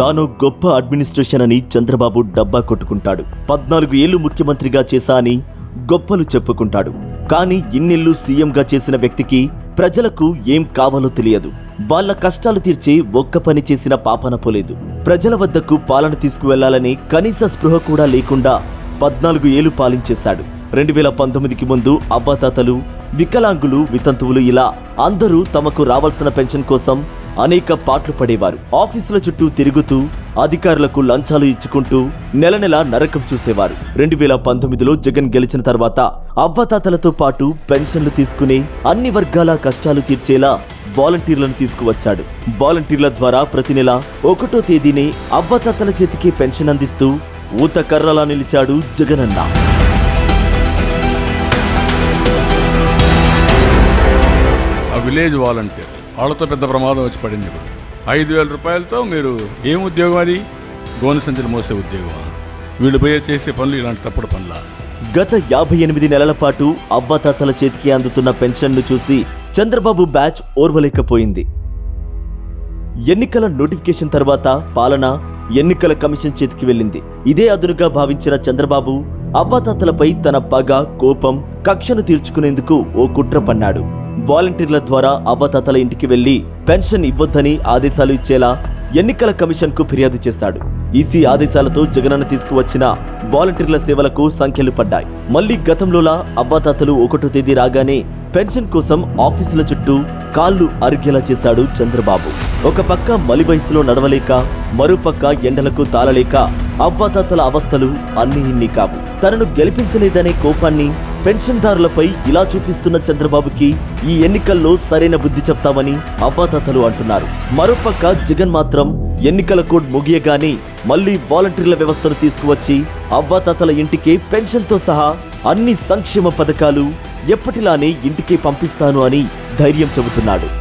తాను గొప్ప అడ్మినిస్ట్రేషన్ అని చంద్రబాబు డబ్బా కొట్టుకుంటాడు. పద్నాలుగు ఏళ్ళు ముఖ్యమంత్రిగా చేశా అని గొప్పలు చెప్పుకుంటాడు. కానీ ఇన్నేళ్ళు సీఎంగా చేసిన వ్యక్తికి ప్రజలకు ఏం కావాలో తెలియదు. వాళ్ళ కష్టాలు తీర్చే ఒక్క పని చేసిన పాపన పోలేదు. ప్రజల వద్దకు పాలన తీసుకువెళ్ళాలని కనీస స్పృహ కూడా లేకుండా పద్నాలుగు ఏళ్ళు పాలించేశాడు. రెండు వేల పంతొమ్మిదికి ముందు అవ్వాతాతలు వికలాంగులు వితంతువులు ఇలా అందరూ తమకు రావాల్సిన పెన్షన్ కోసం అనేక పాటలు పడేవారు. ఆఫీసుల చుట్టూ తిరుగుతూ అధికారులకు లంచాలు ఇచ్చుకుంటూ నెల నెల నరకం చూసేవారు. రెండు వేల పంతొమ్మిదిలో జగన్ గెలిచిన తర్వాత అవ్వతాతలతో పాటు పెన్షన్లు తీసుకుని అన్ని వర్గాల కష్టాలు తీర్చేలా వాలంటీర్లను తీసుకువచ్చాడు. వాలంటీర్ల ద్వారా ప్రతి నెల ఒకటో తేదీనే అవ్వతాతల చేతికి పెన్షన్ అందిస్తూ ఊత కర్రలా నిలిచాడు జగనన్న. Village volunteer. వాళ్ళతో పెద్ద ప్రమాదం వచ్చి పడింది ఇప్పుడు. ఐదు వేల రూపాయలతో మీరు ఏం ఉద్యోగం అది? గోను సంచులు మోసే ఉద్యోగం వీళ్ళు పోయే చేసే పనులు ఇలాంటి తప్పుడు పనుల? గత యాభై ఎనిమిది నెలల పాటు అవ్వాతాతల చేతికి అందుతున్న పెన్షన్ను చూసి చంద్రబాబు బ్యాచ్ ఓర్వలేకపోయింది. ఎన్నికల నోటిఫికేషన్ తర్వాత పాలన ఎన్నికల కమిషన్ చేతికి వెళ్ళింది. ఇదే అదునుగా భావించిన చంద్రబాబు అవ్వాతాతలపై తన పగ కోపం కక్షను తీర్చుకునేందుకు ఓ కుట్ర పన్నాడు. వాలంటీర్ల ద్వారా అవ్వాతాతల ఇంటికి వెళ్ళి పెన్షన్ ఇవ్వొద్దని ఆదేశాలు ఇచ్చేలా ఎన్నికల కమిషన్కు ఫిర్యాదు చేశాడు. ఈసీ ఆదేశాలతో జగనన్న తీసుకువచ్చిన వాలంటీర్ల సేవలకు సంఖ్యలు పడ్డాయి. మళ్ళీ గతంలోలా అవ్వాతాతలు ఒకటో తేదీ రాగానే పెన్షన్ కోసం ఆఫీసుల చుట్టూ కాళ్ళు అరిగేలా చేశాడు చంద్రబాబు. ఒక పక్క మలి వయసులో నడవలేక మరోపక్క ఎండలకు తాళలేక అవ్వాతాతల అవస్థలు అన్ని ఇన్ని కావు. తనను గెలిపించలేదనే కోపాన్ని పెన్షన్దారులపై ఇలా చూపిస్తున్న చంద్రబాబుకి ఈ ఎన్నికల్లో సరైన బుద్ధి చెప్తామని అపాతతలు అంటున్నారు. మరోపక్క జగన్ మాత్రం ఎన్నికల కోడ్ ముగియగానే మళ్ళీ వాలంటీర్ల వ్యవస్థను తీసుకువచ్చి అవ్వాతాతల ఇంటికే పెన్షన్తో సహా అన్ని సంక్షేమ పథకాలు ఎప్పటిలానే ఇంటికే పంపిస్తాను అని ధైర్యం చెబుతున్నాడు.